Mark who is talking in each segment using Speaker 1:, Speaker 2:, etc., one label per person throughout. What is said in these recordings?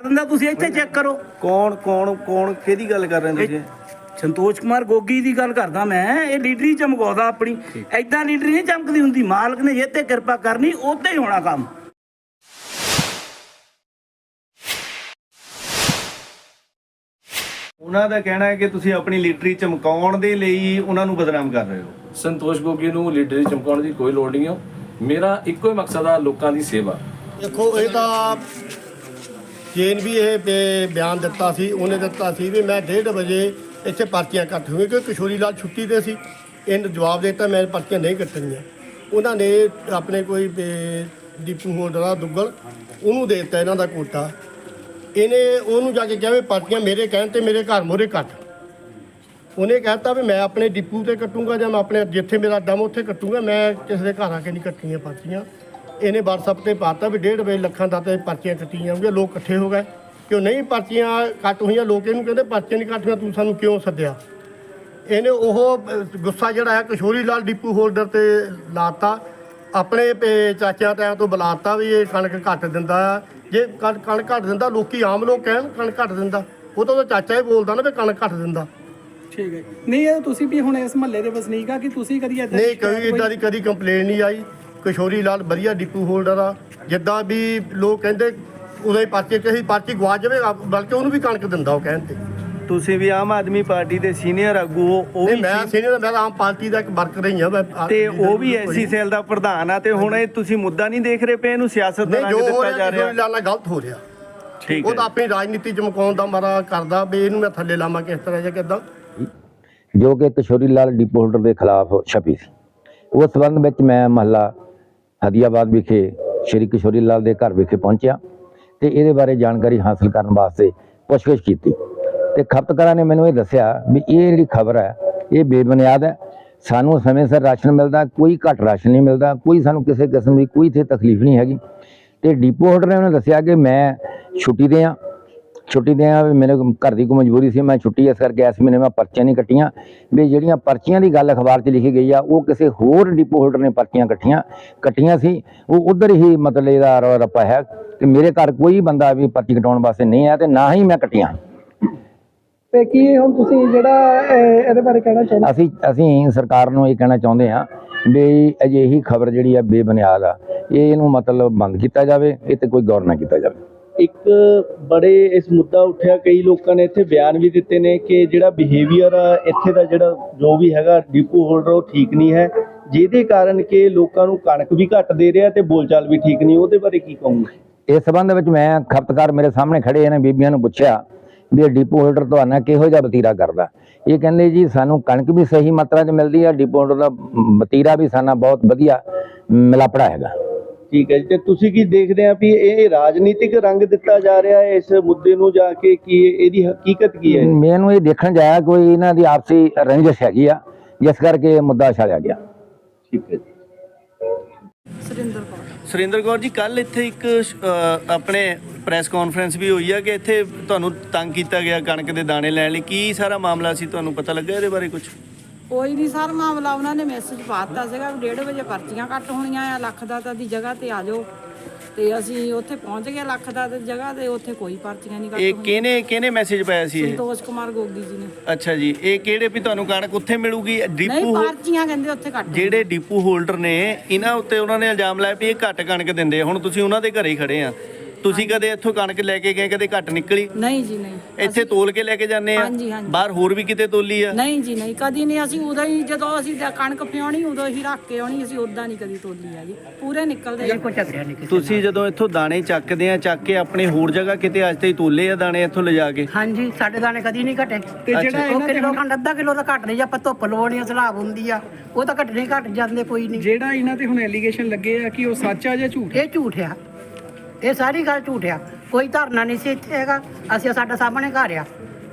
Speaker 1: ਦਿੰਦਾ ਤੁਸੀਂ ਇੱਥੇ ਚੈੱਕ ਕਰੋ।
Speaker 2: ਕੌਣ ਕੌਣ ਕੌਣ ਕਿਹਦੀ ਗੱਲ ਕਰ ਰਹੇ ਹੋ ਤੁਸੀਂ
Speaker 1: ਸੰਤੋਸ਼ ਕੁਮਾਰ ਗੋਗੀ ਦੀ ਗੱਲ ਕਰਦਾ ਮੈਂ ਇਹ ਲੀਡਰੀ ਚਮਕਾਉਂਦਾ ਆਪਣੀ। ਐਦਾਂ ਲੀਡਰੀ ਨਹੀਂ ਚਮਕਦੀ ਹੁੰਦੀ ਮਾਲਕ ਨੇ ਜੇ ਤੇ ਕਿਰਪਾ ਕਰਨੀ ਉੱਤੇ ਹੀ ਹੋਣਾ ਕੰਮ।
Speaker 2: ਉਹਨਾਂ ਦਾ ਕਹਿਣਾ ਹੈ ਕਿ ਤੁਸੀਂ ਆਪਣੀ ਲਿਟਰੀ ਚਮਕਾਉਣ ਦੇ ਲਈ ਉਹਨਾਂ ਨੂੰ ਬਦਨਾਮ ਕਰ ਰਹੇ ਹੋ।
Speaker 3: ਸੰਤੋਸ਼ ਗੋਗੀ ਨੂੰ ਲੀਡਰ ਚਮਕਾਉਣ ਦੀ ਕੋਈ ਲੋੜ ਨਹੀਂ ਹੈ। ਮੇਰਾ ਇੱਕੋ ਹੀ ਮਕਸਦ ਆ ਲੋਕਾਂ ਦੀ ਸੇਵਾ।
Speaker 4: ਦੇਖੋ ਇਹ ਤਾਂ ਜੇਨ ਵੀ ਇਹ ਬੇ- ਬਿਆਨ ਦਿੱਤਾ ਸੀ, ਉਹਨੇ ਦਿੱਤਾ ਸੀ ਵੀ ਮੈਂ 1:30 ਵਜੇ ਇੱਥੇ ਪਰਚੀਆਂ ਕੱਟ ਹੋਈਆਂ ਕਿ ਕਿਸ਼ੋਰੀ ਲਾਲ ਛੁੱਟੀ ਤੇ ਸੀ, ਇਹਨੂੰ ਜਵਾਬ ਦੇ ਦਿੱਤਾ, ਮੈਂ ਪਰਚੀਆਂ ਨਹੀਂ ਕੱਟਣੀਆਂ। ਉਹਨਾਂ ਨੇ ਆਪਣੇ ਕੋਈ ਬੇ- ਦੀਪੂ ਹੋਲਡਰ ਆ ਦੁੱਗਲ, ਉਹਨੂੰ ਦੇ ਦਿੱਤਾ ਇਹਨਾਂ ਦਾ ਕੋਟਾ। ਇਹਨੇ ਉਹਨੂੰ ਜਾ ਕੇ ਕਿਹਾ ਵੀ ਪਰਚੀਆਂ ਮੇਰੇ ਕਹਿਣ ਤੇ ਮੇਰੇ ਘਰ ਮੋਰੇ ਕੱਟ। ਉਹਨੇ ਕਹਿਤਾ ਵੀ ਮੈਂ ਆਪਣੇ ਡਿਪੂ ਤੇ ਕੱਟੂੰਗਾ ਜਾਂ ਮੈਂ ਆਪਣੇ, ਜਿੱਥੇ ਮੇਰਾ ਦਮ ਉੱਥੇ ਕੱਟੂੰਗਾ, ਮੈਂ ਕਿਸੇ ਦੇ ਘਰ ਆ ਕੇ ਨਹੀਂ ਕੱਟਣੀਆਂ ਪਰਚੀਆਂ। ਇਹਨੇ WhatsApp ਤੇ ਪਾਤਾ ਵੀ 1.5 ਵਜੇ ਲੱਖਾਂ ਦਾ ਤੇ ਪਰਚੀਆਂ ਕੱਟੀਆਂ ਜਾਣਗੀਆਂ ਲੋਕ ਇਕੱਠੇ ਹੋ ਗਏ। ਕਿਉਂ ਨਹੀਂ ਪਰਚੀਆਂ ਕੱਟ ਹੋਈਆਂ? ਲੋਕ ਇਹਨੂੰ ਕਹਿੰਦੇ ਪਰਚੀਆਂ ਨਹੀਂ ਕੱਟੀਆਂ ਤੂੰ ਸਾਨੂੰ ਕਿਉਂ ਸੱਦਿਆ? ਇਹਨੇ ਉਹ ਗੁੱਸਾ ਜਿਹੜਾ ਹੈ ਕਿਸ਼ੋਰੀ ਲਾਲ ਡਿਪੂ ਹੋਲਡਰ ਤੇ ਲਾਤਾ। ਆਪਣੇ ਪੇ- ਚਾਚਿਆਂ ਤਾਇਆਂ ਤੋਂ ਬੁਲਾਤਾ ਵੀ ਇਹ ਕਣਕ ਘੱਟ ਦਿੰਦਾ ਜੇ ਕਣ- ਕਣਕ ਘੱਟ ਦਿੰਦਾ ਲੋਕੀ ਆਮ ਲੋਕ ਕਹਿਣ ਕਣਕ ਘੱਟ ਦਿੰਦਾ। ਉਹ ਤਾਂ ਉਹਦਾ ਚਾਚਾ ਹੀ ਬੋਲਦਾ ਨਾ ਵੀ ਕਣਕ ਘੱਟ ਦਿੰਦਾ।
Speaker 5: ਠੀਕ ਹੈ। ਨਹੀਂ ਇਹ ਤੁਸੀਂ ਵੀ ਹੁਣ ਇਸ ਮਹੱਲੇ ਦੇ ਵਸਨੀਕ ਆ ਕਿ ਤੁਸੀਂ ਕਦੀ ਏਦਾਂ ਦੀ
Speaker 4: ਨਹੀਂ ਇਦਾਂ ਦੀ ਕਦੀ ਕੰਪਲੇਨ ਨਹੀਂ ਆਈ। ਕਿਸ਼ੋਰੀ ਲਾਲ ਵਧੀਆ ਡਿਪੂ ਹੋਲਡਰ ਆ। ਜਿੱਦਾਂ ਵੀ ਲੋਕ ਕਹਿੰਦੇ ਉਹਦੇ ਪਰਚੇ ਕਹੀ ਪਰਚੀ ਗਵਾ ਜਾਵੇ ਬਲਕਿ ਉਹਨੂੰ ਵੀ ਕਣਕ ਦਿੰਦਾ ਉਹ ਕਹਿਣ ਤੇ।
Speaker 2: ਤੁਸੀਂ ਵੀ ਆਮ ਆਦਮੀ ਪਾਰਟੀ ਦੇ ਸੀਨੀਅਰ ਆਗੂ ਹੋ ਉਹ ਵੀ
Speaker 4: ਮੈਂ ਸੀਨੀਅਰ ਮੈਂ ਆਮ ਪਾਰਟੀ ਦਾ ਇੱਕ ਵਰਕਰ ਹੀ ਆ-
Speaker 2: ਤੇ ਉਹ ਵੀ ਐਸੀ ਸੈੱਲ ਦਾ ਪ੍ਰਧਾਨ ਆ ਤੇ ਹੁਣ ਇਹ ਤੁਸੀਂ ਮੁੱਦਾ ਨਹੀਂ ਦੇਖ ਰਹੇ ਪਏ ਇਹਨੂੰ ਸਿਆਸਤ ਦਾ ਰੰਗ
Speaker 4: ਜੋ ਹੋ
Speaker 2: ਦਿੱਤਾ
Speaker 4: ਰਿਹਾ
Speaker 2: ਜਾ ਰਿਹਾ।
Speaker 4: ਲਾਲ ਗਲਤ ਹੋ ਰਿਹਾ।
Speaker 2: ਠੀਕ
Speaker 4: ਉਹ
Speaker 2: ਹੈ
Speaker 4: ਤਾਂ ਆਪਣੀ ਰਾਜਨੀਤੀ ਚਮਕਾਉਣ ਦਾ ਮਾਰਾ ਕਰਦਾ ਵੀ ਇਹਨੂੰ ਮੈਂ ਥੱਲੇ ਲਾਵਾਂ ਕਿਸ ਤਰ੍ਹਾਂ ਜਾਂ ਕਿਦਾਂ।
Speaker 6: ਜੋ ਕਿ ਕਿਸ਼ੋਰੀ ਲਾਲ ਡਿਪੋ ਹੋਲਡਰ ਦੇ ਖਿਲਾਫ ਛਪੀ ਸੀ। ਉਸ ਸੰਬੰਧ ਵਿੱਚ ਮੈਂ ਮਹੱਲਾ ਹਦੀਆਬਾਦ ਵਿਖੇ ਸ਼੍ਰੀ ਕਿਸ਼ੋਰੀ ਲਾਲ ਦੇ ਘਰ ਵਿਖੇ ਪਹੁੰਚਿਆ ਤੇ ਇਹਦੇ ਬਾਰੇ ਜਾਣਕਾਰੀ ਹਾਸਲ ਕਰਨ ਵਾਸਤੇ ਪੁੱਛਗਿੱਛ ਕੀਤੀ। ਤੇ ਖਪਤਕਾਰਾਂ ਨੇ ਮੈਨੂੰ ਇਹ ਦੱਸਿਆ ਵੀ ਇਹ ਜਿਹੜੀ ਖਬਰ ਹੈ, ਇਹ ਬੇਬੁਨਿਆਦ ਹੈ। ਸਾਨੂੰ ਸਮੇਂ ਸਿਰ ਰਾਸ਼ਨ ਮਿਲਦਾ, ਕੋਈ ਘੱਟ ਰਾਸ਼ਨ ਨਹੀਂ ਮਿਲਦਾ, ਕੋਈ ਸਾਨੂੰ ਕਿਸੇ ਕਿਸਮ ਦੀ ਕੋਈ ਇੱਥੇ ਤਕਲੀਫ ਨਹੀਂ ਹੈਗੀ। ਤੇ ਡੀਪੋ ਹੋਲਡਰ ਨੇ ਉਹਨੇ ਦੱਸਿਆ ਕਿ ਮੈਂ ਛੁੱਟੀ ਤੇ ਆ ਛੁੱਟੀ ਦੇ ਆ ਵੀ ਮੇਰੇ ਘਰ ਦੀ ਕੋਈ ਮਜਬੂਰੀ ਸੀ ਮੈਂ ਛੁੱਟੀ ਇਸ ਕਰਕੇ ਇਸ ਮਹੀਨੇ ਮੈਂ ਪਰਚੀਆਂ ਨਹੀਂ ਕੱਟੀਆਂ। ਵੀ ਜਿਹੜੀਆਂ ਪਰਚੀਆਂ ਦੀ ਗੱਲ ਅਖਬਾਰ 'ਚ ਲਿਖੀ ਗਈ ਆ ਉਹ ਕਿਸੇ ਹੋਰ ਡਿਪੋ ਹੋਲਡਰ ਨੇ ਪਰਚੀਆਂ ਕੱਟੀਆਂ ਕੱਟੀਆਂ ਸੀ। ਉਹ ਉਧਰ ਹੀ ਮਤਲਬ ਇਹਦਾ ਰੱਪਾ ਹੈ ਕਿ ਮੇਰੇ ਘਰ ਕੋਈ ਬੰਦਾ ਵੀ ਪਰਚੀ ਕਟਾਉਣ ਵਾਸਤੇ ਨਹੀਂ ਆਇਆ ਤੇ ਨਾ ਹੀ ਮੈਂ ਕੱਟੀਆਂ।
Speaker 5: ਤੇ ਕੀ ਹੁਣ ਤੁਸੀਂ ਜਿਹੜਾ ਇਹ- ਇਹਦੇ ਬਾਰੇ ਕਹਿਣਾ ਚਾਹੁੰਦੇ?
Speaker 6: ਅਸੀਂ ਅਸੀਂ ਸਰਕਾਰ ਨੂੰ ਇਹ ਕਹਿਣਾ ਚਾਹੁੰਦੇ ਹਾਂ ਵੀ ਅਜਿਹੀ ਖਬਰ ਜਿਹੜੀ ਆ ਬੇਬੁਨਿਆਦ ਆ। ਇਹ ਇਹਨੂੰ ਮਤਲਬ ਬੰਦ ਕੀਤਾ ਜਾਵੇ ਇਹ ਤੇ ਕੋਈ ਗੌਰ ਨਾ ਕੀਤਾ ਜਾਵੇ।
Speaker 7: ਇੱਕ ਬੜੇ ਇਸ ਮੁੱਦਾ ਉੱਠਿਆ, ਕਈ ਲੋਕਾਂ ਨੇ ਇੱਥੇ ਬਿਆਨ ਵੀ ਦਿੱਤੇ ਨੇ ਕਿ ਜਿਹੜਾ ਬਿਹੇਵੀਅਰ ਆ, ਇੱਥੇ ਦਾ ਜਿਹੜਾ ਜੋ ਵੀ ਹੈਗਾ, ਡਿਪੂ ਹੋਲਡਰ ਉਹ ਠੀਕ ਨਹੀਂ ਹੈ। ਜਿਹਦੇ ਕਾਰਨ ਕਿ ਲੋਕਾਂ ਨੂੰ ਕਣਕ ਵੀ ਘੱਟ ਦੇ ਰਿਹਾ ਤੇ ਬੋਲਚਾਲ ਵੀ ਠੀਕ ਨਹੀਂ, ਉਹਦੇ ਬਾਰੇ ਕੀ ਕਹੋਗੇ?
Speaker 6: ਇਸ ਸੰਬੰਧ ਵਿੱਚ ਮੈਂ ਖਪਤਕਾਰ ਮੇਰੇ ਸਾਹਮਣੇ ਖੜੇ ਇਹਨਾਂ ਬੀਬੀਆਂ ਨੂੰ ਪੁੱਛਿਆ ਵੀ ਇਹ ਡਿਪੋ ਹੋਲਡਰ ਤੁਹਾਡਾ ਕਿਹੋ ਜਿਹਾ ਵਤੀਰਾ ਕਰਦਾ? ਇਹ ਕਹਿੰਦੇ ਜੀ, ਸਾਨੂੰ ਕਣਕ ਵੀ ਸਹੀ ਮਾਤਰਾ 'ਚ ਮਿਲਦੀ ਹੈ ਡਿਪੂ ਹੋਲਡਰ ਦਾ ਵਤੀਰਾ ਵੀ ਸਾਨਾ ਬਹੁਤ ਵਧੀਆ ਮਿਲਾਪੜਾ ਹੈਗਾ।
Speaker 7: ਠੀਕ ਹੈ। ਜੀ ਤੇ ਤੁਸੀਂ ਕੀ ਦੇਖਦੇ ਆ ਵੀ ਇਹ ਰਾਜਨੀਤਿਕ ਰੰਗ ਦਿੱਤਾ ਜਾ ਰਿਹਾ ਹੈ ਇਸ ਮੁੱਦੇ ਨੂੰ ਜਾ ਕੇ ਕੀ ਇਹਦੀ ਹਕੀਕਤ ਕੀ ਹੈ?
Speaker 6: ਮੈਨੂੰ ਇਹ ਦੇਖਣ ਜਾਇਆ ਕੋਈ ਇਹਨਾਂ ਦੀ ਆਪਸੀ ਰੰਜਿਸ਼ ਹੈਗੀ ਆ ਜਿਸ ਕਰਕੇ ਇਹ ਮੁੱਦਾ ਛਾੜਿਆ ਗਿਆ।
Speaker 7: ਠੀਕ ਹੈ ਜੀ।
Speaker 8: ਸੁਰਿੰਦਰ ਕੌਰ।
Speaker 2: ਸੁਰਿੰਦਰ ਕੌਰ ਜੀ ਕੱਲ ਇੱਥੇ ਇੱਕ ਆਪਣੇ ਪ੍ਰੈਸ ਕਾਨਫਰੰਸ ਵੀ ਹੋਈ ਆ ਕਿ ਇੱਥੇ ਤੁਹਾਨੂੰ ਤੰਗ ਕੀਤਾ ਗਿਆ ਕਣਕ ਦੇ ਦਾਣੇ ਲੈਣ ਲਈ। ਕੀ ਸਾਰਾ ਮਾਮਲਾ ਸੀ ਤੁਹਾਨੂੰ ਪਤਾ ਲੱਗਾ ਇਹਦੇ ਬਾਰੇ ਕੁਝ
Speaker 8: ਕੋਈ ਨਹੀਂ ਸਰ ਮਾਮਲਾ ਉਹਨਾਂ ਨੇ ਮੈਸੇਜ ਪਾਤਾ ਸੀਗਾ ਵੀ 1:30 ਵਜੇ ਪਰਚੀਆਂ ਕੱਟ ਹੋਣੀਆਂ ਆ ਲੱਖ ਦਾ ਤਾਂ ਦੀ ਜਗ੍ਹਾ ਤੇ ਆ ਜਾਓ। ਤੇ ਅਸੀਂ ਉੱਥੇ ਪਹੁੰਚ ਗਏ ਲੱਖ ਦਾ ਦੀ ਜਗ੍ਹਾ ਤੇ ਉੱਥੇ ਕੋਈ ਪਰਚੀਆਂ ਨਹੀਂ ਕੱਟ
Speaker 2: ਇਹ
Speaker 8: ਹੋਈਆਂ
Speaker 2: ਕਿਹਨੇ ਕਿਹਨੇ ਮੈਸੇਜ ਪਾਇਆ ਸੀ ਇਹ?
Speaker 8: ਸੰਤੋਸ਼ ਕੁਮਾਰ ਗੋਗੀ ਜੀ ਨੇ।
Speaker 2: ਅੱਛਾ ਜੀ ਇਹ ਕਿਹੜੇ ਵੀ ਤੁਹਾਨੂੰ ਕਣਕ ਉੱਥੇ ਮਿਲੂਗੀ?
Speaker 8: ਨਹੀਂ
Speaker 2: ਡਿਪੂ
Speaker 8: ਪਰਚੀਆਂ ਕਹਿੰਦੇ ਉੱਥੇ ਕੱਟ
Speaker 2: ਜਿਹੜੇ ਡਿਪੂ ਹੋਲਡਰ ਨੇ ਇਹਨਾਂ ਉੱਤੇ ਉਹਨਾਂ ਨੇ ਇਲਜ਼ਾਮ ਲਾਇਆ ਵੀ ਇਹ ਘੱਟ ਕਣਕ ਦਿੰਦੇ ਆ। ਹੁਣ ਤੁਸੀਂ ਉਹਨਾਂ ਦੇ ਘਰੇ ਹੀ ਖੜੇ ਆ। ਤੁਸੀਂ ਕਦੇ ਇੱਥੋਂ ਕਣਕ ਲੈ ਕੇ ਗਏ ਕਦੇ ਘੱਟ ਨਿਕਲੀ?
Speaker 8: ਨਹੀਂ ਜੀ ਨਹੀਂ।
Speaker 2: ਇੱਥੇ ਤੋਲ ਕੇ ਲੈ ਕੇ ਜਾਂਦੇ ਆ।
Speaker 8: ਹਾਂਜੀ, ਹਾਂਜੀ।
Speaker 2: ਬਾਹਰ ਹੋਰ ਵੀ ਕਿਤੇ ਤੋਲੀ ਆ?
Speaker 8: ਨਹੀਂ ਜੀ ਨਹੀਂ। ਕਦੀ ਨਹੀਂ ਅਸੀਂ ਉਦੋਂ ਹੀ ਜਦੋਂ ਅਸੀਂ ਕਣਕ ਪਿਉਣੀ ਉਦੋਂ ਹੀ ਰੱਖ ਕੇ ਆਉਣੀ ਅਸੀਂ ਉਦਾਂ ਨਹੀਂ ਕਦੀ ਤੋਲੀ ਹੈਗੀ। ਪੂਰੇ ਨਿਕਲਦੇ ਆ।
Speaker 2: ਤੁਸੀਂ ਜਦੋਂ ਇੱਥੋਂ ਦਾਣੇ ਚੱਕਦੇ ਆ ਚੱਕ ਕੇ ਆਪਣੇ ਹੋਰ ਜਗ੍ਹਾ ਕਿਤੇ ਅੱਜ ਤਾਈਂ ਤੋਲੇ ਆ ਦਾਣੇ ਇੱਥੋਂ ਲਿਜਾ ਕੇ?
Speaker 9: ਹਾਂਜੀ ਸਾਡੇ ਦਾਣੇ ਕਦੀ ਨਹੀਂ ਘਟੇ।
Speaker 5: ਤੇ ਜਿਹੜਾ
Speaker 9: ਉਹ
Speaker 5: ਇਹਨਾਂ
Speaker 9: ਕਿਲੋ ਖੰਡ ਅੱਧਾ ਕਿਲੋ ਤਾਂ ਘਟ ਨਹੀਂ ਜੇ ਆਪਾਂ ਧੁੱਪ ਲਵਾਉਣੀ ਆ ਸਲਾਬ ਹੁੰਦੀ ਆ ਉਹ ਤਾਂ ਘਟਣੇ ਘਟ ਜਾਂਦੇ ਕੋਈ ਨਹੀਂ।
Speaker 5: ਜਿਹੜਾ ਇਹਨਾਂ ਤੇ ਹੁਣ ਐਲੀਗੇਸ਼ਨ ਲੱਗੇ ਆ ਕਿ ਉਹ ਸੱਚ ਆ ਜਾਂ ਝੂਠ
Speaker 9: ਇਹ ਝੂਠ ਆ। ਇਹ ਸਾਰੀ ਗੱਲ ਝੂਠ ਆ। ਕੋਈ ਧਰਨਾ ਨਹੀਂ ਸੀ ਇੱਥੇ ਹੈਗਾ। ਅਸੀਂ ਸਾਡਾ ਸਾਹਮਣੇ ਘਰ ਆ।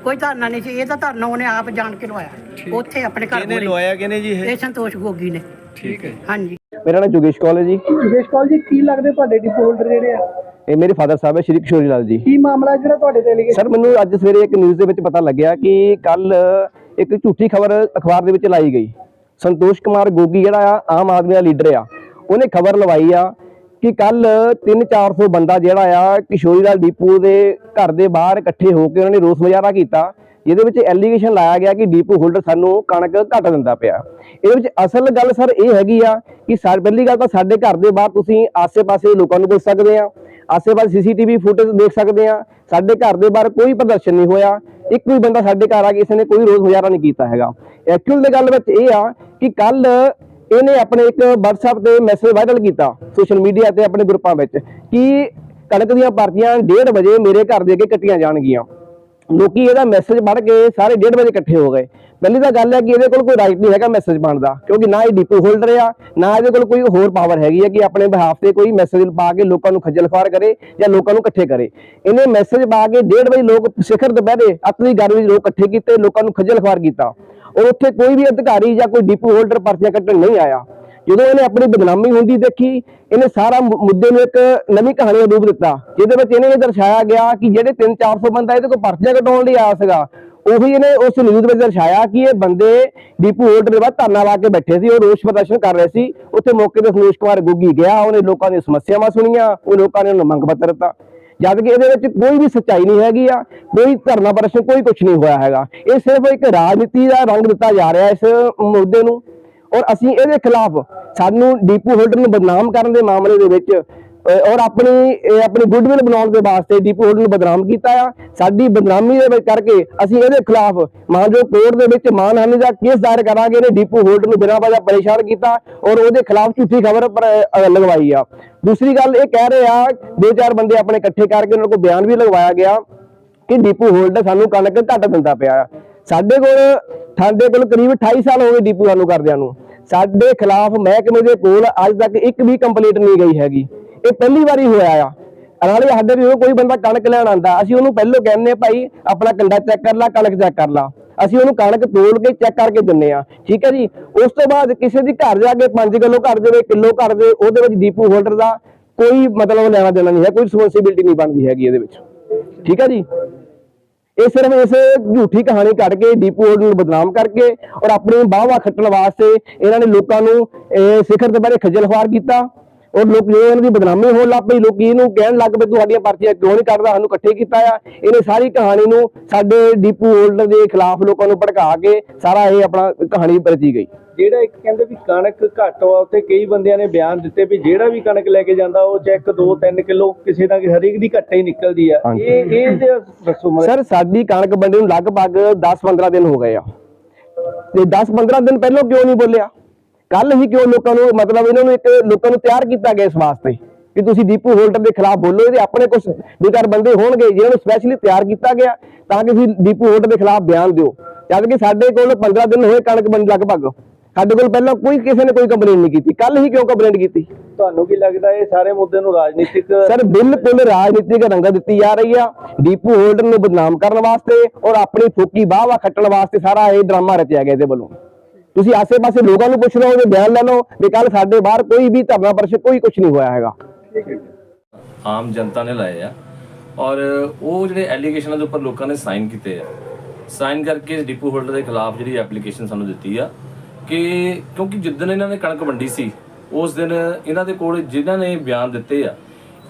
Speaker 9: ਕੋਈ ਧਰਨਾ ਨਹੀਂ ਸੀ। ਇਹ ਤਾਂ ਧਰਨਾ ਉਹਨੇ ਆਪ ਜਾਣ ਕੇ ਲਵਾਇਆ। ਉੱਥੇ ਆਪਣੇ ਘਰ ਕੋਲ।
Speaker 2: ਲਵਾਇਆ ਕਿਹਨੇ ਜੀ ਇਹ?
Speaker 9: ਸੰਤੋਸ਼ ਗੋਗੀ ਨੇ।
Speaker 5: ਠੀਕ ਹੈ
Speaker 9: ਹਾਂਜੀ।
Speaker 10: ਮੇਰਾ ਨਾਮ ਜੋਗੇਸ਼ ਕੌਲ ਹੈ ਜੀ।
Speaker 5: ਜਗੇਸ਼ ਕੌਲ ਜੀ ਕੀ ਲੱਗਦੇ ਤੁਹਾਡੇ ਡਿਪੋ ਹੋਲਡਰ ਜਿਹੜੇ ਆ?
Speaker 10: ਇਹ ਮੇਰੇ ਫਾਦਰ ਸਾਹਿਬ ਹੈ ਸ਼੍ਰੀ ਕਿਸ਼ੋਰੀ ਲਾਲ ਜੀ।
Speaker 5: ਕੀ ਮਾਮਲਾ ਜਿਹੜਾ ਤੁਹਾਡੇ ਤੇ ਐਲੀਗੇਸ਼ਨ
Speaker 10: ਸਰ ਮੈਨੂੰ ਅੱਜ ਸਵੇਰੇ ਇੱਕ ਨਿਊਜ਼ ਦੇ ਵਿੱਚ ਪਤਾ ਲੱਗਿਆ ਕਿ ਕੱਲ ਇੱਕ ਝੂਠੀ ਖਬਰ ਅਖਬਾਰ ਦੇ ਵਿੱਚ ਲਾਈ ਗਈ। ਸੰਤੋਸ਼ ਕੁਮਾਰ ਗੋਗੀ ਜਿਹੜਾ ਆ ਆਮ ਆਦਮੀ ਦਾ ਲੀਡਰ ਆ। ਉਹਨੇ ਖਬਰ ਲਵਾਈ ਆ ਕਿ ਕੱਲ 3-400 ਬੰਦਾ ਜਿਹੜਾ ਆ ਕਿਸ਼ੋਰੀ ਲਾਲ ਡੀਪੂ ਦੇ ਘਰ ਦੇ ਬਾਹਰ ਇਕੱਠੇ ਹੋ ਕੇ ਉਹਨਾਂ ਨੇ ਰੋਸ ਮੁਜ਼ਾਹਰਾ ਕੀਤਾ, ਜਿਹਦੇ ਵਿੱਚ ਐਲੀਗੇਸ਼ਨ ਲਾਇਆ ਗਿਆ ਕਿ ਡੀਪੂ ਹੋਲਡਰ ਸਾਨੂੰ ਕਣਕ ਘੱਟ ਦਿੰਦਾ ਪਿਆ। ਇਹਦੇ ਵਿੱਚ ਅਸਲ ਗੱਲ ਸਰ ਇਹ ਹੈਗੀ ਆ ਕਿ ਸਾ, ਪਹਿਲੀ ਗੱਲ ਤਾਂ ਸਾਡੇ ਘਰ ਦੇ ਬਾਹਰ ਤੁਸੀਂ ਆਸੇ-ਪਾਸੇ ਲੋਕਾਂ ਨੂੰ ਪੁੱਛ ਸਕਦੇ ਆ, ਆਸੇ-ਪਾਸੇ ਸੀਸੀਟੀਵੀ ਫੁਟੇਜ ਦੇਖ ਸਕਦੇ ਆ, ਸਾਡੇ ਘਰ ਦੇ ਬਾਹਰ ਕੋਈ ਪ੍ਰਦਰਸ਼ਨ ਨਹੀਂ ਹੋਇਆ, ਇੱਕ ਵੀ ਬੰਦਾ ਸਾਡੇ ਘਰ ਆ ਕੇ ਕਿਸੇ ਨੇ ਕੋਈ ਰੋਸ ਮੁਜ਼ਾਹਰਾ ਨਹੀਂ ਕੀਤਾ ਹੈਗਾ। ਐਕਚੁਅਲ ਦੇ ਗੱਲ ਵਿੱਚ ਇਹ ਆ ਕਿ ਕੱਲ ਇਹਨੇ ਆਪਣੇ ਇੱਕ WhatsApp ਤੇ ਮੈਸੇਜ ਵਾਇਰਲ ਕੀਤਾ ਸੋਸ਼ਲ ਮੀਡੀਆ ਤੇ ਆਪਣੇ ਗਰੁੱਪਾਂ ਵਿੱਚ, ਕਿ ਕਣਕ ਦੀਆਂ ਪਰਚੀਆਂ 1:30 ਵਜੇ ਮੇਰੇ ਘਰ ਦੇ ਅੱਗੇ ਕੱਟੀਆਂ ਜਾਣਗੀਆਂ। ਲੋਕੀ ਇਹਦਾ ਮੈਸੇਜ ਪੜ੍ਹ ਕੇ ਸਾਰੇ 1:30 ਵਜੇ ਇਕੱਠੇ ਹੋ ਗਏ। ਪਹਿਲੀ ਤਾਂ ਗੱਲ ਹੈ ਕਿ ਇਹਦੇ ਕੋਲ ਕੋਈ ਰਾਈਟ ਨਹੀਂ ਹੈਗਾ ਮੈਸੇਜ ਪਾਉਣ ਦਾ, ਕਿਉਂਕਿ ਨਾ ਇਹ ਡੀਪੂ ਹੋਲਡਰ ਆ ਨਾ ਇਹਦੇ ਕੋਲ ਕੋਈ ਹੋਰ ਪਾਵਰ ਹੈਗੀ ਹੈ ਕਿ ਆਪਣੇ ਬਿਹਾਫ ਤੇ ਕੋਈ ਮੈਸੇਜ ਪਾ ਕੇ ਲੋਕਾਂ ਨੂੰ ਖੱਜਲ ਖੁਆਰ ਕਰੇ ਜਾਂ ਲੋਕਾਂ ਨੂੰ ਇਕੱਠੇ ਕਰੇ। ਇਹਨੇ ਮੈਸੇਜ ਪਾ ਕੇ 1:30 ਵਜੇ ਲੋਕ ਸਿਖਰ ਦੁਪਹਿਰੇ, ਅੱਤ ਦੀ ਗਰਮੀ ਵਿੱਚ ਲੋਕ ਇਕੱਠੇ ਕੀਤੇ, ਲੋਕਾਂ ਨੂੰ ਖੱਜਲ ਖੁਆਰ ਕੀਤਾ। ਔਰ ਉੱਥੇ ਕੋਈ ਵੀ ਅਧਿਕਾਰੀ ਜਾਂ ਕੋਈ ਡਿਪੂ ਹੋਲਡਰ ਪਰਚੀਆਂ ਕੱਟਣ ਨਹੀਂ ਆਇਆ। ਜਦੋਂ ਇਹਨੇ ਆਪਣੀ ਬਦਨਾਮੀ ਹੁੰਦੀ ਦੇਖੀ, ਇਹਨੇ ਸਾਰਾ ਮੁੱਦੇ ਨੂੰ ਇੱਕ ਨਵੀਂ ਕਹਾਣੀ ਰੂਪ ਦਿੱਤਾ, ਜਿਹਦੇ ਵਿੱਚ ਇਹਨੇ ਇਹ ਦਰਸਾਇਆ ਗਿਆ ਕਿ ਜਿਹੜੇ 3-400 ਬੰਦਾ ਇਹਦੇ ਕੋਲ ਪਰਚੀਆਂ ਕਟਾਉਣ ਲਈ ਆਇਆ ਸੀਗਾ, ਉਹੀ ਇਹਨੇ ਉਸ ਨਿਊਜ਼ ਵਿੱਚ ਦਰਸਾਇਆ ਕਿ ਇਹ ਬੰਦੇ ਡਿਪੂ ਹੋਲਡਰ ਦੇ ਬਾਅਦ ਧਰਨਾ ਲਾ ਕੇ ਬੈਠੇ ਸੀ, ਉਹ ਰੋਸ ਪ੍ਰਦਰਸ਼ਨ ਕਰ ਰਹੇ ਸੀ। ਉੱਥੇ ਮੌਕੇ ਤੇ ਸੰਤੋਸ਼ ਕੁਮਾਰ ਗੁੱਗੀ ਗਿਆ, ਉਹਨੇ ਲੋਕਾਂ ਦੀਆਂ ਸਮੱਸਿਆਵਾਂ ਸੁਣੀਆਂ, ਉਹ ਲੋਕਾਂ ਨੇ ਉਹਨੂੰ ਮੰਗ ਪੱਤਰ ਦਿੱਤਾ। ਜਦ ਕਿ ਇਹਦੇ ਵਿੱਚ ਕੋਈ ਵੀ ਸੱਚਾਈ ਨਹੀਂ ਹੈਗੀ ਆ, ਕੋਈ ਧਰਨਾ ਪ੍ਰਦਰਸ਼ਨ ਕੋਈ ਕੁਝ ਨਹੀਂ ਹੋਇਆ ਹੈਗਾ। ਇਹ ਸਿਰਫ ਇੱਕ ਰਾਜਨੀਤੀ ਦਾ ਰੰਗ ਦਿੱਤਾ ਜਾ ਰਿਹਾ ਇਸ ਮੁੱਦੇ ਨੂੰ। ਔਰ ਅਸੀਂ ਇਹਦੇ ਖਿਲਾਫ ਸਾਨੂੰ ਡੀਪੂ ਹੋਲਡਰ ਨੂੰ ਬਦਨਾਮ ਕਰਨ ਦੇ ਮਾਮਲੇ ਦੇ ਵਿੱਚ ਔਰ ਆਪਣੀ, ਇਹ ਆਪਣੀ ਗੁੱਡਵਿਲ ਬਣਾਉਣ ਦੇ ਵਾਸਤੇ ਡੀਪੂ ਹੋਲਡ ਨੂੰ ਬਦਨਾਮ ਕੀਤਾ ਆ। ਸਾਡੀ ਬਦਨਾਮੀ ਦੇ ਕਰਕੇ ਅਸੀਂ ਇਹਦੇ ਖਿਲਾਫ ਮਾਨਯੋਗ ਕੋਰਟ ਦੇ ਵਿੱਚ ਮਾਨਹਾਨੀ ਦਾ ਕੇਸ ਦਾਇਰ ਕਰਾਂਗੇ ਇਹਨੇ ਡੀਪੂ ਹੋਲਡ ਨੂੰ ਬਿਨਾਂ ਵਜ੍ਹਾ ਪਰੇਸ਼ਾਨ ਕੀਤਾ ਔਰ ਉਹਦੇ ਖਿਲਾਫ ਝੂਠੀ ਖਬਰ ਲਗਵਾਈ ਆ। ਦੂਸਰੀ ਗੱਲ ਇਹ ਕਹਿ ਰਹੇ ਆ, ਦੋ ਚਾਰ ਬੰਦੇ ਆਪਣੇ ਇਕੱਠੇ ਕਰਕੇ ਉਹਨਾਂ ਕੋਲ ਬਿਆਨ ਵੀ ਲਗਵਾਇਆ ਗਿਆ ਕਿ ਡੀਪੂ ਹੋਲਡ ਸਾਨੂੰ ਕਣਕ ਘੱਟ ਦਿੰਦਾ ਪਿਆ ਆ। ਸਾਡੇ ਕੋਲ ਸਾਡੇ ਕੋਲ ਕਰੀਬ 28 ਸਾਲ ਹੋ ਗਏ ਡੀਪੂ ਸਾਨੂੰ ਕਰਦਿਆਂ ਨੂੰ। ਸਾਡੇ ਖਿਲਾਫ ਮਹਿਕਮੇ ਦੇ ਕੋਲ ਅੱਜ ਤੱਕ ਇੱਕ ਵੀ ਕੰਪਲੀਟ ਨਹੀਂ ਗਈ ਹੈਗੀ। ਇਹ ਪਹਿਲੀ ਵਾਰੀ ਹੋਇਆ ਆ। ਨਾਲੇ ਸਾਡੇ ਵੀ ਕੋਈ ਬੰਦਾ ਕਣਕ ਲੈਣ ਆਂਦਾ ਅਸੀਂ ਉਹਨੂੰ ਪਹਿਲਾਂ ਕਹਿੰਦੇ ਆ ਭਾਈ, ਆਪਣਾ ਕੰਡਾ ਚੈੱਕ ਕਰ ਲੈ, ਕਣਕ ਚੈੱਕ ਕਰ ਲਾ। ਅਸੀਂ ਉਹਨੂੰ ਕਣਕ ਤੋਲ ਕੇ ਚੈੱਕ ਕਰਕੇ ਦਿੰਨੇ ਆ ਠੀਕ ਹੈ ਜੀ? ਉਸ ਤੋਂ ਬਾਅਦ ਕਿਸੇ ਦੀ ਘਰ ਜਾ ਕੇ 5 ਕਿਲੋ ਘਰ ਦੇਵੇ, ਕਿਲੋ ਘਰ ਦੇ, ਉਹਦੇ ਵਿੱਚ ਡੀਪੂ ਹੋਲਡਰ ਦਾ ਕੋਈ ਮਤਲਬ ਲੈਣਾ ਦੇਣਾ ਨਹੀਂ ਹੈ, ਕੋਈ ਰਿਸਪੌਂਸਿਬਿਲਟੀ ਨਹੀਂ ਬਣਦੀ ਹੈਗੀ ਇਹਦੇ ਵਿੱਚ। ਠੀਕ ਹੈ ਜੀ? ਇਹ ਸਿਰਫ ਇਸ ਝੂਠੀ ਕਹਾਣੀ ਕੱਢ ਕੇ ਡੀਪੂ ਹੋਲਡਰ ਨੂੰ ਬਦਨਾਮ ਕਰਕੇ ਔਰ ਆਪਣੀ ਬਾਹਵਾ ਖੱਟਣ ਵਾਸਤੇ ਇਹਨਾਂ ਨੇ ਲੋਕਾਂ ਨੂੰ ਸਿਖਰ ਦੇ ਬਾਰੇ ਖੱਜਲ ਖੁਆਰ ਕੀਤਾ। ਔਰ ਲੋਕ ਜੋ ਇਹਨਾਂ ਦੀ ਬਦਨਾਮੀ ਹੋਣ ਲੱਗ ਪਈ ਲੋਕੀ ਇਹਨੂੰ ਕਹਿਣ ਲੱਗ ਪਏ ਤੁਹਾਡੀਆਂ ਪਰਚੀਆਂ ਕਿਉਂ ਨਹੀਂ ਕੱਢਦਾ ਸਾਨੂੰ ਇਕੱਠੇ ਕੀਤਾ ਆ। ਇਹਨੇ ਸਾਰੀ ਕਹਾਣੀ ਨੂੰ ਸਾਡੇ ਡੀਪੂ ਹੋਲਡਰ ਦੇ ਖਿਲਾਫ ਲੋਕਾਂ ਨੂੰ ਭੜਕਾ ਕੇ ਸਾਰਾ ਇਹ ਆਪਣਾ ਕਹਾਣੀ ਰਚੀ ਗਈ।
Speaker 7: ਜਿਹੜਾ ਇੱਕ ਕਹਿੰਦੇ ਵੀ ਕਣਕ ਘੱਟ ਆ ਉੱਥੇ ਕਈ ਬੰਦਿਆਂ ਨੇ ਬਿਆਨ ਦਿੱਤੇ ਵੀ ਜਿਹੜਾ ਵੀ ਕਣਕ ਲੈ ਕੇ ਜਾਂਦਾ ਉਹ ਚੈੱਕ 2-3 ਕਿਲੋ ਕਿਸੇ ਦਾ ਹਰੇਕ ਦੀ ਘੱਟੇ ਹੀ ਨਿਕਲਦੀ ਆ। ਇਹ ਇਹ ਦੱਸੋ
Speaker 10: ਸਰ ਸਾਡੀ ਕਣਕ ਬੰਦੇ ਨੂੰ ਲਗਭਗ 10-15 ਦਿਨ ਹੋ ਗਏ ਆ। ਤੇ 10-15 ਦਿਨ ਪਹਿਲਾਂ ਕਿਉਂ ਨਹੀਂ ਬੋਲਿਆ? ਕੱਲ ਹੀ ਕਿਉਂ ਲੋਕਾਂ ਨੂੰ ਮਤਲਬ ਇਹਨਾਂ ਨੂੰ ਇੱਕ ਲੋਕਾਂ ਨੂੰ ਤਿਆਰ ਕੀਤਾ ਗਿਆ ਇਸ ਵਾਸਤੇ ਕਿ ਤੁਸੀਂ ਡੀਪੂ ਹੋਲਡਰ ਦੇ ਖਿਲਾਫ ਬੋਲੋ ਇਹਦੇ ਆਪਣੇ ਕੁਝ ਚਾਰ ਬੰਦੇ ਹੋਣਗੇ ਜਿਹਨਾਂ ਨੂੰ ਸਪੈਸ਼ਲੀ ਤਿਆਰ ਕੀਤਾ ਗਿਆ ਤਾਂ ਕਿ ਤੁਸੀਂ ਡੀਪੂ ਹੋਲਡਰ ਦੇ ਖਿਲਾਫ ਬਿਆਨ ਦਿਓ। ਜਦ ਕਿ ਸਾਡੇ ਕੋਲ 15 ਦਿਨ ਹੋਏ ਕਣਕ ਬੰਦ ਲਗਭਗ। ਸਾਡੇ ਕੋਲ ਪਹਿਲਾਂ ਕੋਈ ਕਿਸੇ ਨੇ ਕੋਈ ਕੰਪਲੇਂਟ ਨਹੀਂ ਕੀਤੀ। ਕੱਲ ਹੀ ਕਿਉਂ ਕੰਪਲੇਂਟ ਕੀਤੀ?
Speaker 7: ਤੁਹਾਨੂੰ ਕੀ ਲੱਗਦਾ ਇਹ ਸਾਰੇ ਮੁੱਦੇ ਨੂੰ ਰਾਜਨੀਤਿਕ
Speaker 10: ਸਰ ਬਿਲਕੁਲ ਰਾਜਨੀਤਿਕ ਰੰਗਤ ਦਿੱਤੀ ਜਾ ਰਹੀ ਆ। ਡੀਪੂ ਹੋਲਡਰ ਨੂੰ ਬਦਨਾਮ ਕਰਨ ਵਾਸਤੇ ਔਰ ਆਪਣੀ ਫੋਕੀ ਬਾਹਵਾ ਖੱਟਣ ਵਾਸਤੇ ਸਾਰਾ ਇਹ ਡਰਾਮਾ ਰਚਿਆ ਗਿਆ ਇਹਦੇ ਵੱਲੋਂ। ਤੁਸੀਂ ਆਸੇ-ਪਾਸੇ ਲੋਕਾਂ ਨੂੰ ਪੁੱਛ ਲਓ, ਉਹਦੇ ਬਿਆਨ ਲੈ ਲਓ ਵੀ ਕੱਲ ਸਾਡੇ ਬਾਹਰ ਕੋਈ ਵੀ ਧਰਨਾ ਪ੍ਰਦਰਸ਼ਨ ਕੋਈ ਕੁਝ ਨਹੀਂ ਹੋਇਆ ਹੈਗਾ।
Speaker 3: ਆਮ ਜਨਤਾ ਨੇ ਲਾਏ ਆ ਔਰ ਉਹ ਜਿਹੜੇ ਐਲੀਗੇਸ਼ਨਾਂ ਦੇ ਉੱਪਰ ਲੋਕਾਂ ਨੇ ਸਾਈਨ ਕੀਤੇ ਆ। ਸਾਈਨ ਕਰਕੇ ਡਿਪੂ ਹੋਲਡਰ ਦੇ ਖਿਲਾਫ ਜਿਹੜੀ ਐਪਲੀਕੇਸ਼ਨ ਸਾਨੂੰ ਦਿੱਤੀ ਆ ਕਿ ਕਿਉਂਕਿ ਜਿੱਦਣ ਇਹਨਾਂ ਨੇ ਕਣਕ ਵੰਡੀ ਸੀ, ਉਸ ਦਿਨ ਇਹਨਾਂ ਦੇ ਕੋਲ ਜਿਨ੍ਹਾਂ ਨੇ ਬਿਆਨ ਦਿੱਤੇ ਆ,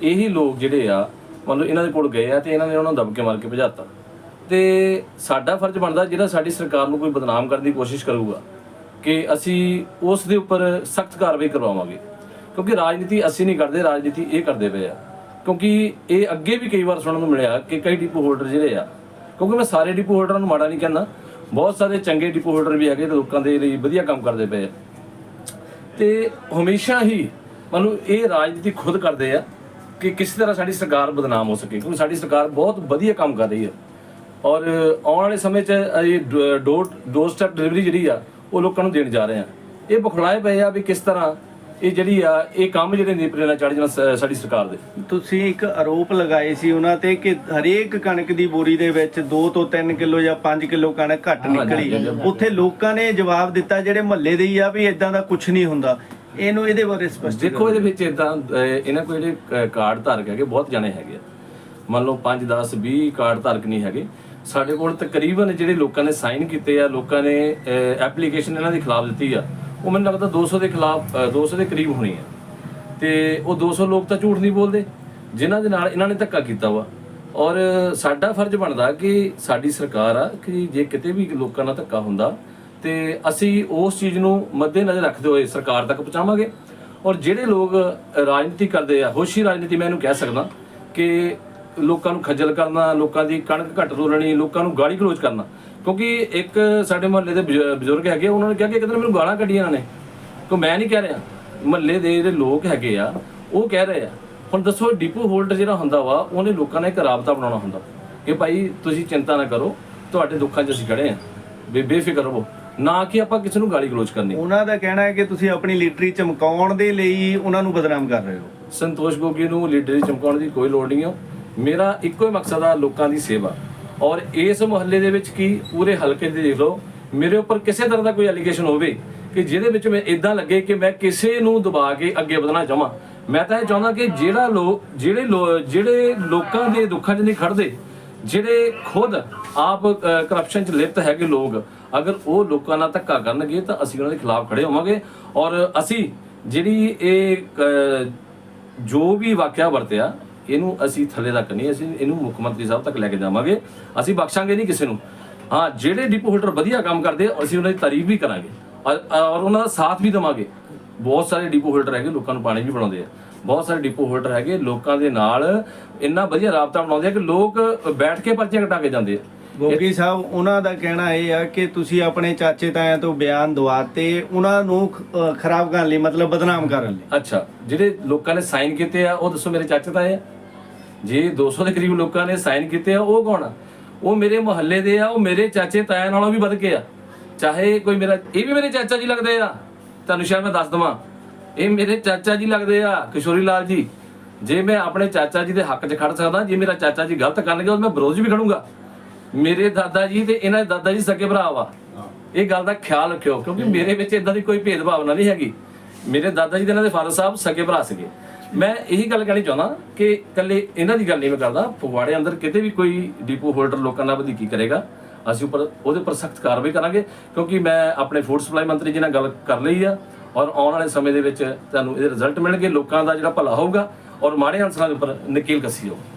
Speaker 3: ਇਹੀ ਲੋਕ ਜਿਹੜੇ ਆ ਮਤਲਬ ਇਹਨਾਂ ਦੇ ਕੋਲ ਗਏ ਆ ਤੇ ਇਹਨਾਂ ਨੇ ਉਹਨਾਂ ਨੂੰ ਦਬਕੇ ਮਾਰ ਕੇ ਭਜਾਤਾ। ਤੇ ਸਾਡਾ ਫਰਜ਼ ਬਣਦਾ, ਜਿਹੜਾ ਸਾਡੀ ਸਰਕਾਰ ਨੂੰ ਕੋਈ ਬਦਨਾਮ ਕਰਨ ਦੀ ਕੋਸ਼ਿਸ਼ ਕਰੂਗਾ ਕਿ ਅਸੀਂ ਉਸ ਦੇ ਉੱਪਰ ਸਖਤ ਕਾਰਵਾਈ ਕਰਵਾਵਾਂਗੇ। ਕਿਉਂਕਿ ਰਾਜਨੀਤੀ ਅਸੀਂ ਨਹੀਂ ਕਰਦੇ, ਰਾਜਨੀਤੀ ਇਹ ਕਰਦੇ ਪਏ ਆ। ਕਿਉਂਕਿ ਇਹ ਅੱਗੇ ਵੀ ਕਈ ਵਾਰ ਸੁਣਨ ਨੂੰ ਮਿਲਿਆ ਕਿ ਕਈ ਡਿਪੂ ਹੋਲਡਰ ਜਿਹੜੇ ਆ, ਕਿਉਂਕਿ ਮੈਂ ਸਾਰੇ ਡਿਪੂ ਹੋਲਡਰਾਂ ਨੂੰ ਮਾੜਾ ਨਹੀਂ ਕਹਿੰਦਾ, ਬਹੁਤ ਸਾਰੇ ਚੰਗੇ ਡਿਪੂ ਹੋਲਡਰ ਵੀ ਹੈਗੇ ਤੇ ਲੋਕਾਂ ਦੇ ਲਈ ਵਧੀਆ ਕੰਮ ਕਰਦੇ ਪਏ ਆ। ਤੇ ਹਮੇਸ਼ਾ ਹੀ ਮੈਨੂੰ ਇਹ ਰਾਜਨੀਤੀ ਖੁਦ ਕਰਦੇ ਆ ਕਿ ਕਿਸੇ ਤਰ੍ਹਾਂ ਸਾਡੀ ਸਰਕਾਰ ਬਦਨਾਮ ਹੋ ਸਕੇ, ਕਿਉਂਕਿ ਸਾਡੀ ਸਰਕਾਰ ਬਹੁਤ ਵਧੀਆ ਕੰਮ ਕਰ ਰਹੀ ਹੈ। ਔਰ ਆਉਣ ਵਾਲੇ ਸਮੇਂ 'ਚ ਇਹ ਡ- ਡੋਰ ਡੋਰ ਸਟੈਪ ਡਿਲੀਵਰੀ ਜਿਹੜੀ ਆ ਉਹ ਲੋਕਾਂ ਨੂੰ ਦੇਣ ਜਾ ਰਹੇ ਆ। ਇਹ ਬਖਲਾਏ ਪਏ ਆ ਵੀ ਕਿਸ ਤਰ੍ਹਾਂ ਇਹ ਜਿਹੜੀ ਆ ਇਹ ਕੰਮ ਜਿਹੜੇ ਨੇ ਪ੍ਰੇਰਣਾ ਚੜ੍ਹ ਜਾਣਾ ਸਾਡੀ ਸਰਕਾਰ ਦੇ।
Speaker 2: ਤੁਸੀਂ ਇੱਕ ਆਰੋਪ ਲਗਾਏ ਸੀ ਉਹਨਾਂ ਤੇ ਕਿ ਹਰੇਕ ਕਣਕ ਦੀ ਬੋਰੀ ਦੇ ਵਿੱਚ 2 ਤੋਂ 3 ਕਿਲੋ ਜਾਂ 5 ਕਿਲੋ ਕਣਕ ਘੱਟ ਨਿਕਲੀ। ਉੱਥੇ ਲੋਕਾਂ ਨੇ ਜਵਾਬ ਦਿੱਤਾ ਜਿਹੜੇ ਮਹੱਲੇ ਦੇ ਹੀ ਆ ਵੀ ਇਦਾਂ ਦਾ ਕੁਝ ਨਹੀਂ ਹੁੰਦਾ। ਇਹਨੂੰ ਇਹਦੇ ਬਾਰੇ ਸਪਸ਼ਟ
Speaker 3: ਦੇਖੋ ਇਹਦੇ ਵਿੱਚ ਇਦਾਂ ਇਹਨਾਂ ਕੋਲ ਜਿਹੜੇ ਕਾਰਡ ਧਾਰਕ ਹੈਗੇ ਬਹੁਤ ਜਾਣੇ ਹੈਗੇ ਮੰਨ ਲਓ 5 10 20 ਕਾਰਡ ਧਾਰਕ ਨਹੀਂ ਹੈਗੇ। ਸਾਡੇ ਕੋਲ ਤਕਰੀਬਨ ਜਿਹੜੇ ਲੋਕਾਂ ਨੇ ਸਾਈਨ ਕੀਤੇ ਆ ਲੋਕਾਂ ਨੇ ਐਪਲੀਕੇਸ਼ਨ ਇਹਨਾਂ ਦੇ ਖਿਲਾਫ ਦਿੱਤੀ ਆ ਉਹ ਮੈਨੂੰ ਲੱਗਦਾ 200 ਦੇ ਖਿਲਾਫ ਅਹ, 200 ਦੇ ਕਰੀਬ ਹੋਣੀ ਆ। ਤੇ ਉਹ 200 ਲੋਕ ਤਾਂ ਝੂਠ ਨਹੀਂ ਬੋਲਦੇ ਜਿਨ੍ਹਾਂ ਦੇ ਨਾਲ ਇਹਨਾਂ ਨੇ ਧੱਕਾ ਕੀਤਾ ਵਾ। ਔਰ ਸਾਡਾ ਫਰਜ਼ ਬਣਦਾ ਕਿ ਸਾਡੀ ਸਰਕਾਰ ਆ ਕਿ ਜੇ ਕਿਤੇ ਵੀ ਲੋਕਾਂ ਨਾਲ ਧੱਕਾ ਹੁੰਦਾ ਤੇ ਅਸੀਂ ਉਸ ਚੀਜ਼ ਨੂੰ ਮੱਦੇਨਜ਼ਰ ਰੱਖਦੇ ਹੋਏ ਸਰਕਾਰ ਤੱਕ ਪਹੁੰਚਾਵਾਂਗੇ। ਔਰ ਜਿਹੜੇ ਲੋਕ ਰਾਜਨੀਤੀ ਕਰਦੇ ਆ ਹੋਸ਼ੀ ਰਾਜਨੀਤੀ ਮੈਂ ਇਹਨੂੰ ਕਹਿ ਸਕਦਾ ਕਿ ਲੋਕਾਂ ਨੂੰ ਖੱਜਲ ਕਰਨਾ ਲੋਕਾਂ ਦੀ ਕਣਕ ਘੱਟ ਤੋਲਣੀ ਲੋਕਾਂ ਨੂੰ ਗਾਲੀ ਗਲੋਚ ਕਰਨਾ। ਕਿਉਂਕਿ ਇੱਕ ਸਾਡੇ ਮੁਹੱਲੇ ਦੇ ਬਜ਼ੁ- ਬਜ਼ੁਰਗ ਹੈਗੇ ਉਹਨਾਂ ਨੇ ਕਿਹਾ ਕਿ ਇੱਕ ਦਿਨ ਮੈਨੂੰ ਗਾਲਾਂ ਕੱਢੀਆਂ ਇਹਨਾਂ ਨੇ। ਕੋ ਮੈਂ ਨਹੀਂ ਕਹਿ ਰਿਹਾ। ਮੁਹੱਲੇ ਦੇ ਜਿਹੜੇ ਲੋਕ ਹੈਗੇ ਆ ਉਹ ਕਹਿ ਰਹੇ ਆ ਹੁਣ ਦੱਸੋ ਡਿਪੂ ਹੋਲਡਰ ਜਿਹੜਾ ਹੁੰਦਾ ਵਾ ਉਹਨੇ ਲੋਕਾਂ ਨਾਲ ਇੱਕ ਰਾਬਤਾ ਬਣਾਉਣਾ ਹੁੰਦਾ। ਕਿ ਭਾਈ ਤੁਸੀਂ ਚਿੰਤਾ ਨਾ ਕਰੋ ਤੁਹਾਡੇ ਦੁੱਖਾਂ 'ਚ ਅਸੀਂ ਖੜੇ ਆ। ਬੇ ਬੇਫਿਕਰ ਰਹੋ। ਨਾ ਕਿ ਆਪਾਂ ਕਿਸੇ ਨੂੰ ਗਾਲੀ ਗਲੋਚ ਕਰਨੀ।
Speaker 2: ਉਹਨਾਂ ਦਾ ਕਹਿਣਾ ਹੈ ਕਿ ਤੁਸੀਂ ਆਪਣੀ ਲੀਡਰੀ ਚਮਕਾਉਣ ਦੇ ਲਈ ਉਹਨਾਂ ਨੂੰ ਬਦਨਾਮ ਕਰ ਰਹੇ ਹੋ।
Speaker 3: ਸੰਤੋਸ਼ ਗੋਗੀ ਨੂੰ ਲੀਡਰ ਚਮਕਾਉਣ ਦੀ ਕੋਈ ਲੋੜ ਨਹੀਂ ਹੈ ਮੇਰਾ ਇੱਕੋ ਹੀ ਮਕਸਦ ਆ ਲੋਕਾਂ ਦੀ ਸੇਵਾ। ਔਰ ਇਸ ਮੁਹੱਲੇ ਦੇ ਵਿੱਚ ਕੀ ਪੂਰੇ ਹਲਕੇ ਦੇ ਦੇਖ ਲਓ, ਮੇਰੇ ਉੱਪਰ ਕਿਸੇ ਤਰ੍ਹਾਂ ਦਾ ਕੋਈ ਐਲੀਗੇਸ਼ਨ ਹੋਵੇ ਕਿ ਜਿਹਦੇ ਵਿੱਚ ਮੈਂ ਇਦਾਂ ਲੱਗੇ ਕਿ ਮੈਂ ਕਿਸੇ ਨੂੰ ਦਬਾ ਕੇ ਅੱਗੇ ਵਧਣਾ ਚਾਹਾਂ। ਮੈਂ ਤਾਂ ਇਹ ਚਾਹੁੰਦਾ ਕਿ ਜਿਹੜਾ ਲੋਕ ਜਿਹੜੇ ਲੋ- ਜਿਹੜੇ ਲੋਕਾਂ ਦੇ ਦੁੱਖਾਂ 'ਚ ਨਹੀਂ ਖੜਦੇ ਜਿਹੜੇ ਖੁਦ ਆਪ ਕਰਪਸ਼ਨ 'ਚ ਲਿਪਤ ਹੈਗੇ ਲੋਕ, ਅਗਰ ਉਹ ਲੋਕਾਂ ਨਾਲ ਧੱਕਾ ਕਰਨਗੇ ਤਾਂ ਅਸੀਂ ਉਹਨਾਂ ਦੇ ਖਿਲਾਫ ਖੜੇ ਹੋਵਾਂਗੇ। ਔਰ ਅਸੀਂ ਜਿਹੜੀ ਇਹ ਜੋ ਵੀ ਵਾਕਿਆ ਵਰਤਿਆ ਇਹਨੂੰ ਅਸੀਂ ਥੱਲੇ ਤੱਕ ਨਹੀਂ ਅਸੀਂ ਇਹਨੂੰ ਮੁੱਖ ਮੰਤਰੀ ਸਾਹਿਬ ਤੱਕ ਲੈ ਕੇ ਜਾਵਾਂਗੇ। ਅਸੀਂ ਬਖਸ਼ਾਂਗੇ ਨਹੀਂ ਕਿਸੇ ਨੂੰ। ਹਾਂ ਜਿਹੜੇ ਡਿਪੋ ਹੋਲਡਰ ਵਧੀਆ ਕੰਮ ਕਰਦੇ ਅਸੀਂ ਉਹਨਾਂ ਦੀ ਤਾਰੀਫ ਵੀ ਕਰਾਂਗੇ। ਔਰ ਉਹਨਾਂ ਦਾ ਸਾਥ ਵੀ ਦੇਵਾਂਗੇ। ਬਹੁਤ ਸਾਰੇ ਡਿਪੋ ਹੋਲਡਰ ਹੈਗੇ ਲੋਕਾਂ ਨੂੰ ਪਾਣੀ ਵੀ ਪਿਲਾਉਂਦੇ ਆ। ਬਹੁਤ ਸਾਰੇ ਡਿਪੋ ਹੋਲਡਰ ਹੈਗੇ ਲੋਕਾਂ ਦੇ ਨਾਲ ਇੰਨਾ ਵਧੀਆ ਰਾਬਤਾ ਬਣਾਉਂਦੇ ਆ ਕਿ ਲੋਕ ਬੈਠ ਕੇ ਪਰਚੀਆਂ ਕਟਾ ਕੇ ਜਾਂਦੇ ਆ।
Speaker 2: ਗੋਗੀ ਸਾਹਿਬ ਉਹਨਾਂ ਦਾ ਕਹਿਣਾ ਇਹ ਆ ਕਿ ਤੁਸੀਂ ਆਪਣੇ ਚਾਚੇ ਤਾਇਆਂ ਤੋਂ ਬਿਆਨ ਦਵਾਤੇ ਉਹਨਾਂ ਨੂੰ ਖਰਾਬ ਕਰਨ ਲਈ ਮਤਲਬ ਬਦਨਾਮ ਕਰਨ ਲਈ।
Speaker 3: ਅੱਛਾ ਜਿਹੜੇ ਲੋਕਾਂ ਨੇ ਸਾਈਨ ਕੀਤੇ ਆ ਉਹ ਦੱਸੋ ਮੇਰੇ ਚਾਚੇ ਤਾਏ ਆ। ਜੇ 200 ਦੇ ਕਰੀਬ ਲੋਕਾਂ ਨੇ ਸਾਈਨ ਕੀਤੇ ਆ, ਉਹ ਕੌਣ ਆ? ਉਹ ਮੇਰੇ ਮੁਹੱਲੇ ਦੇ ਆ, ਉਹ ਮੇਰੇ ਚਾਚੇ ਤਾਇਆ ਨਾਲੋਂ ਵੀ ਵੱਧ ਕੇ ਆ। ਚਾਹੇ ਕੋਈ ਮੇਰਾ, ਇਹ ਵੀ ਮੇਰੇ ਚਾਚਾ ਜੀ ਲੱਗਦੇ ਆ। ਤੁਹਾਨੂੰ ਸ਼ਾਇਦ ਮੈਂ ਦੱਸ ਦਵਾਂ। ਇਹ ਮੇਰੇ ਚਾਚਾ ਜੀ ਲੱਗਦੇ ਆ, ਕਿਸ਼ੋਰੀ ਲਾਲ ਜੀ। ਜੇ ਮੈਂ ਆਪਣੇ ਚਾਚਾ ਜੀ ਦੇ ਹੱਕ 'ਚ ਖੜ ਸਕਦਾ, ਜੇ ਮੇਰਾ ਚਾਚਾ ਜੀ ਗਲਤ ਕਰਨਗੇ ਉਹ ਮੈਂ ਵਿਰੋਧ ਵੀ ਖੜੂੰਗਾ। ਮੇਰੇ ਦਾਦਾ ਜੀ ਤੇ ਇਹਨਾਂ ਦੇ ਦਾਦਾ ਜੀ ਸਕੇ ਭਰਾ ਵਾ। ਇਹ ਗੱਲ ਦਾ ਖਿਆਲ ਰੱਖਿਓ, ਕਿਉਂਕਿ ਮੇਰੇ ਵਿੱਚ ਇਦਾਂ ਦੀ ਕੋਈ ਭੇਦਭਾਵਨਾ ਨਹੀਂ ਹੈਗੀ। ਮੇਰੇ ਦਾਦਾ ਜੀ ਤੇ ਇਹਨਾਂ ਦੇ ਫਾਦਰ ਸਾਹਿਬ ਸਕੇ ਭਰਾ ਸੀਗੇ। ਮੈਂ ਇਹੀ ਗੱਲ ਕਹਿਣੀ ਚਾਹੁੰਦਾ ਕਿ ਇਕੱਲੇ ਇਹਨਾਂ ਦੀ ਗੱਲ ਨਹੀਂ ਮੈਂ ਕਰਦਾ। ਫਗਵਾੜੇ ਅੰਦਰ ਕਿਤੇ ਵੀ ਕੋਈ ਡਿਪੋ ਹੋਲਡਰ ਲੋਕਾਂ ਨਾਲ ਵਧੀਕੀ ਕਰੇਗਾ, ਅਸੀਂ ਉੱਪਰ ਉਹਦੇ ਉੱਪਰ ਸਖਤ ਕਾਰਵਾਈ ਕਰਾਂਗੇ, ਕਿਉਂਕਿ ਮੈਂ ਆਪਣੇ ਫੂਡ ਸਪਲਾਈ ਮੰਤਰੀ ਜੀ ਨਾਲ ਗੱਲ ਕਰ ਲਈ ਆ ਔਰ ਆਉਣ ਵਾਲੇ ਸਮੇਂ ਦੇ ਵਿੱਚ ਤੁਹਾਨੂੰ ਇਹਦੇ ਰਿਜ਼ਲਟ ਮਿਲਣਗੇ, ਲੋਕਾਂ ਦਾ ਜਿਹੜਾ ਭਲਾ ਹੋਊਗਾ ਔਰ ਮਾੜੇ ਅਨਸਰਾਂ ਦੇ ਉੱਪਰ ਨਕੀਲ ਕੱਸੀ ਜਾਊਗੀ।